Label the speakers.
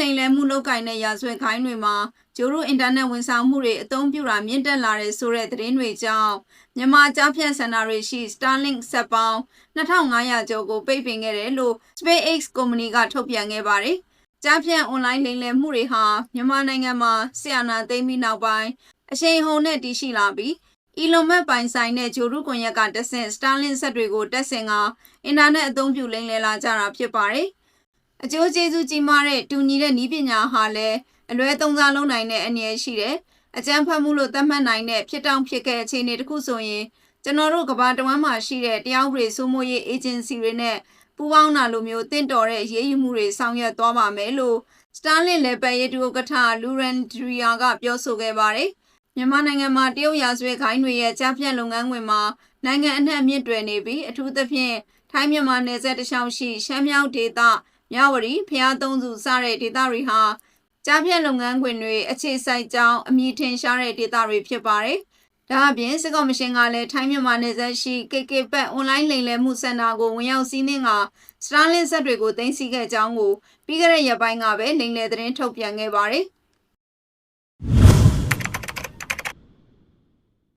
Speaker 1: လည်မှုလုပ်ကိုင်တဲ့ရာဇဝတ်ခိုင်းတွေမှာဂျိုရုအင်တာနက်ဝန်ဆောင်မှုတွေအသုံးပြုတာမြင့်တက်လာတဲ့ဆိုတဲ့သတင်းတွေကြောင့်မြန်မာကြားဖြတ်စင်တာတွေရှိ Starlink စက်ပေါင်း2500ကျော်ကိုပိတ်ပင်ခဲ့တယ်လို့ SpaceX ကုမ္ပဏီကထုတ်ပြန်ခဲ့ပါတယ်။ကြားဖြတ် online လိမ်လည်မှုတွေဟာမြန်မာနိုင်ငံမှာဆရာနာသိမ်းပြီးနောက်ပိုင်းအရှိန်ဟုန်နဲ့တည်ရှိလာပြီး Elon Musk ပိုင်ဆိုင်တဲ့ဂျိုရုကွန်ရက်ကတဆင့် Starlink စက်တွေကိုတက်ဆင်ကအင်တာနက်အသုံးပြုလိမ်လည်လာကြတာဖြစ်ပါတယ်။ အကျိုးကျေးဇူးကြီးမားတဲ့တူညီတဲ့နည်းပညာဟာလည်းအလွဲသုံးစားလုပ်နိုင်တဲ့အနေရရှိတယ်။အကြမ်းဖက်မှုလို့သတ်မှတ်နိုင်တဲ့ဖြစ်တောင်ဖြစ်ခဲ့အခြေအနေတစ်ခုဆိုရင်ကျွန်တော်တို့ကမ္ဘာတဝန်းမှာရှိတဲ့တရားဥပဒေစိုးမိုးရေးအေဂျင်စီတွေနဲ့ပူးပေါင်းတာလိုမျိုးတင့်တော်တဲ့ရေးယူမှုတွေဆောင်ရွက်သွားပါမယ်လို့ Starlink လေပတ်ရေးတူဥက္ကဋ္ဌ Luren Dria ကပြောဆိုခဲ့ပါတယ်။မြန်မာနိုင်ငံမှာတရုတ်ရာဇဝတ်ခိုင်းတွေရဲ့ကြားဖြတ်လုပ်ငန်းဝင်မှာနိုင်ငံအနှံ့မြင့်တွယ်နေပြီးအထူးသဖြင့်ထိုင်းမြန်မာနယ်စပ်တစ်လျှောက်ရှိရှမ်းမြောက်ဒေသ မြဝတီဖျားသုံးစုစတဲ့ဒေသတွေဟာကြားဖြတ်လုပ်ငန်းခွင်တွေအခြေစိုက်ကြောင်းအမည်ထင်ရှားတဲ့ဒေသတွေဖြစ်ပါတယ်။ဒါအပြင်စစ်ကော်မရှင်ကလည်းထိုင်းမြန်မာနယ်စပ်ရှိ KK ပတ် online လိမ်လည်မှုစင်တာကိုဝင်ရောက်စီးနင်းက Starlink စက်တွေကိုတင်စီခဲ့ကြောင်းကိုပြီးခဲ့တဲ့ရက်ပိုင်းကပဲလိမ်လည်သတင်းထုတ်ပြန်ခဲ့ပါတယ်။